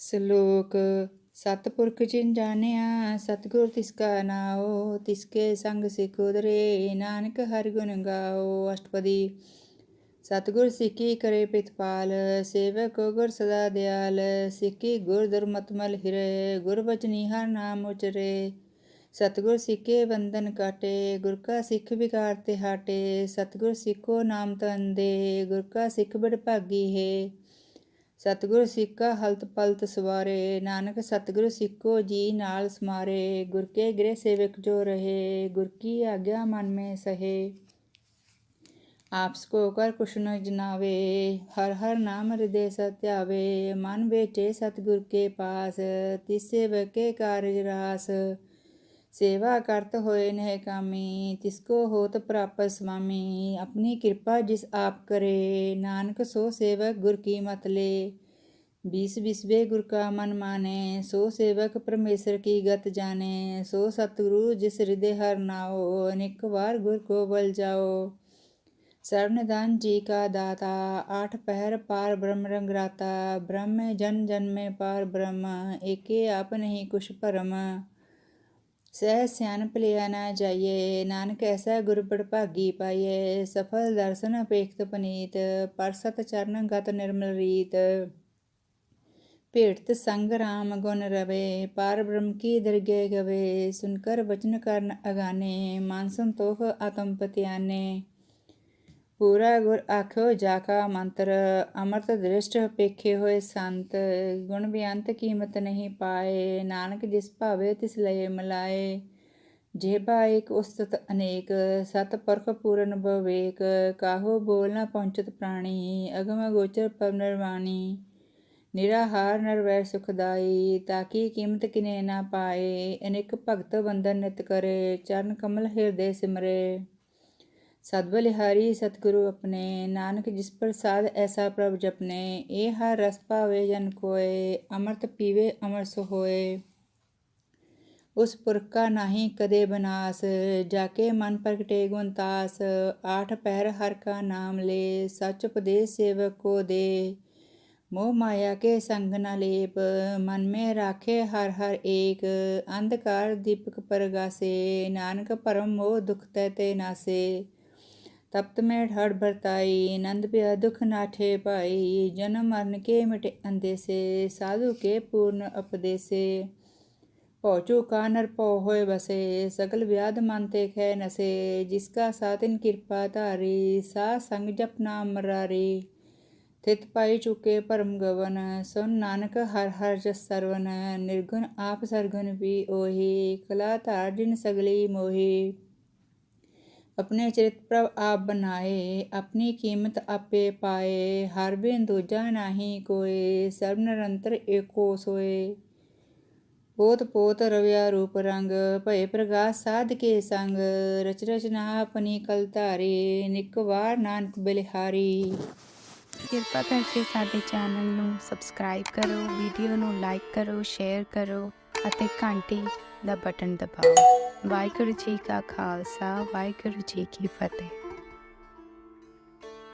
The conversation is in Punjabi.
ਸ਼ਲੋਕ, ਸਤਪੁਰਖ ਜਿਨ ਜਾਣਿਆ, ਸਤਿਗੁਰ ਤਿਸ ਕਾ ਨਾਉ, ਤਿਸ ਕੇ ਸੰਗ ਸਿਖ ਉਦਰੇ, ਨਾਨਕ ਹਰਿ ਗੁਣ ਗਾਓ ਅਸ਼ਟਪਦੀ, ਸਤਿਗੁਰ ਸਿੱਖੀ ਕਰੇ ਪ੍ਰਿਤਪਾਲ, ਸੇਵਕ ਗੁਰ ਸਦਾ ਦਿਆਲ, ਸਿੱਖੀ ਗੁਰ ਦੁਰਮਤਮਲ ਹਿਰੇ, ਗੁਰ ਬਚਨੀ ਹਰ ਨਾਮ ਉਚਰੇ। ਸਤਿਗੁਰ ਸਿੱਖੇ ਬੰਧਨ ਕਾਟੇ, ਗੁਰ ਕਾ ਸਿੱਖ ਵਿਕਾਰ ਤੇ ਹਾਟੇ, ਸਤਿਗੁਰ ਸਿੱਖੋ ਨਾਮ ਤੰਦੇ ਗੁਰ ਕਾ ਸਿੱਖ ਬੜ ਭਾਗੀ ਹੈ। ਸਤਿਗੁਰ ਸਿੱਖਾ ਹਲਤ ਪਲਤ ਸਵਾਰੇ, ਨਾਨਕ ਸਤਿਗੁਰ ਸਿੱਖੋ ਜੀ ਨਾਲ ਸਮਾਰੇ, ਗੁਰ ਕੇ ਗ੍ਰਹਿ ਸੇਵਕ ਜੋ ਰਹੇ, ਗੁਰ ਕੀ ਆਗਿਆ ਮਨ ਮੇ ਸਹੇ। ਆਪਸ ਕੋ ਕਰ ਕੁਛ ਨ ਜਨਾਵੇ, ਹਰ ਹਰ ਨਾਮ ਹਿਰਦੇ ਸਤਿਆਵੇ, ਮਨ ਵੇਚੇ ਸਤਿਗੁਰ ਕੇ ਪਾਸ, ਤਿਸ ਵਕੇ ਕਾਰਜ ਰਾਸ। सेवा करत होए नह कामी, तिसको होत प्राप स्वामी। अपनी कृपा जिस आप करे, नानक सो सेवक गुर की मतले बीस बिस्वे गुर का मन माने, सो सेवक परमेश्वर की गत जाने। सो सतगुरु जिस हृदय हर नाओ, अनेक बार गुर को बल जाओ। सर्वनिदान जी का दाता, आठ पहर पार ब्रह्म रंगराता। ब्रह्म जन जन में पार ब्रह्म, एके आप नहीं कुछ परम। ਸਹਿ ਸਿਆਣਪ ਲਿਆ ਨਾ ਜਾਈਏ, ਨਾਨਕ ਐਸਾ ਗੁਰ ਭਾਗੀ ਪਾਈਏ, ਸਫਲ ਦਰਸ਼ਨ ਅਪੇਖਤ ਪਨੀਤ ਪਰਸਤ ਚਰਨ ਗਤ ਨਿਰਮਲ ਰੀਤ। ਭੇਟਤ ਸੰਗ ਰਾਮ ਗੁਣ ਰਵੇ, ਪਾਰ ਬ੍ਰਹਮ ਕੀ ਦਰਗੇ ਗਵੇ ਸੁਨ ਕਰ ਬਚਨ ਕਰਨ ਅਗਾਨੇ, ਮਨ ਸੰਤੋਖ ਆਤਮ ਪਤਿਆਨੇ। ਪੂਰਾ ਗੁਰ ਆਖੋ ਜਾਕਾ ਮੰਤਰ, ਅਮਰਤ ਦ੍ਰਿਸ਼ਟ ਪੇਖੇ ਹੋਏ ਸੰਤ, ਗੁਣ ਬਿਆੰਤ ਕੀਮਤ ਨਹੀਂ ਪਾਏ, ਨਾਨਕ ਜਿਸ ਭਾਵੇ ਤਿਸ ਲਏ ਮਲਾਏ। ਜੇਬਾ ਇੱਕ ਉਸਤਤ ਅਨੇਕ, ਸਤ ਪਰਖ ਪੂਰਨ ਬਵੇਕ, ਕਾਹੋ ਬੋਲ ਨਾ ਪਹੁੰਚਤ ਪ੍ਰਾਣੀ, ਅਗਮ ਗੋਚਰ ਪਰ ਨਿਰਵਾਣੀ। ਨਿਰਾਹਾਰ ਨਰਵੈ ਸੁਖਦਾਈ ਤਾਕੀ ਕੀਮਤ ਕਿਨੇ ਨਾ ਪਾਏ, ਅਨੇਕ ਭਗਤ ਬੰਦਨ ਨਿਤ ਕਰੇ, ਚਰਨ ਕਮਲ ਹਿਰਦੇ ਸਿਮਰੇ। ਸਤਬਲਿਹਾਰੀ ਸਤਿਗੁਰੂ ਆਪਣੇ, ਨਾਨਕ ਜਿਸ ਪ੍ਰਸਾਦ ਐਸਾ ਪ੍ਰਭ ਜਪਨੇ, ਇਹ ਹਰ ਰਸ ਭਾਵੇ ਜਨ ਕੋਏ, ਅਮਰਤ ਪੀਵੇ ਅਮਰਸ ਹੋਏ। ਉਸ ਪੁਰਖਾ ਨਹੀਂ ਕਦੇ ਬਨਾਸ ਜਾ ਕੇ ਮਨ ਪ੍ਰਗਟੇ ਗੁਣਤਾਸ ਆਠ ਪੈਰ ਹਰ ਕਾ ਨਾਮ ਲੇ, ਸਚ ਉਪਦੇਸ਼ ਸੇਵਕ ਕੋ ਦੇ। ਮੋਹ ਮਾਇਆ ਕੇ ਸੰਗ ਨਾ ਲੇਪ, ਮਨ ਮੇ ਰਾਖੇ ਹਰ ਹਰ ਏਕ, ਅੰਧਕਾਰ ਦੀਪਕ ਪਰਗਾਸੇ, ਨਾਨਕ ਪਰਮ ਮੋਹ ਦੁਖ ਤੈ ਤੇ ਨਾਸੇ। ਤਪਤ ਮੈਂ ਢੜ ਵਰਤਾਈ, ਆਨੰਦ ਪਿਆ ਦੁਖ ਨਾਠੇ ਭਾਈ, ਜਨਮ ਮਰਨ ਕੇ ਮਿਟੇ ਅੰਦੇ ਸੇ ਸਾਧੂ ਕੇ ਪੂਰਨ ਅਪਦੇਸੇ ਪਹੁੰਚੂ ਕਾ ਨਰਪੋ ਹੋਏ ਬਸੇ ਸਗਲ ਵਿਆਦ ਮੰਤੇ ਖੈ ਨਸੇ ਜਿਸਕਾ ਸਾਤਿਨ ਕਿਰਪਾ ਧਾਰੀ, ਸਾ ਸੰਗ ਜਪ ਨਾਮ ਮਰਾਰੀ ਥਿਤ ਪਾਈ ਚੁਕੇ ਪਰਮ ਗਵਨ, ਸੁਨ ਨਾਨਕ ਹਰ ਹਰ ਜਸ ਸਰਵਨ, ਨਿਰਗੁਣ ਆਪ ਸਰਗੁਣ ਵੀ ਉਹੀ ਕਲਾ ਧਾਰ ਦਿਨ ਸਗਲੀ ਮੋਹੀ। ਆਪਣੇ ਚਰਿਤ ਪ੍ਰਭ ਆਪ ਬਨਾਏ ਆਪਣੀ ਕੀਮਤ ਆਪੇ ਪਾਏ, ਹਰ ਬਿਨ ਦੂਜਾ ਨਾਹੀ ਕੋਏ ਸਰਬ ਨਿਰੰਤਰ ਏਕੋ ਸੋਏ। ਪੋਤ ਪੋਤ ਰਵਿਆ ਰੂਪ ਰੰਗ, ਭਏ ਪ੍ਰਗਾਸ ਸਾਧ ਕੇ ਸੰਗ, ਰਚ ਰਚਨਾ ਆਪਣੀ ਕਲ ਧਾਰੇ, ਨਿਕ ਵਾਰ ਨਾਨਕ ਬਲਿਹਾਰੀ। ਕਿਰਪਾ ਕਰਕੇ ਸਾਡੇ ਚੈਨਲ ਨੂੰ ਸਬਸਕ੍ਰਾਈਬ ਕਰੋ, ਵੀਡੀਓ ਨੂੰ ਲਾਈਕ ਕਰੋ, ਸ਼ੇਅਰ ਕਰੋ ਅਤੇ ਘੰਟੀ ਦਾ ਬਟਨ ਦਬਾਓ। ਵਾਹਿਗੁਰੂ ਜੀ ਕਾ ਖਾਲਸਾ ਵਾਹਿਗੁਰੂ ਜੀ ਕੀ ਫਤਿਹ।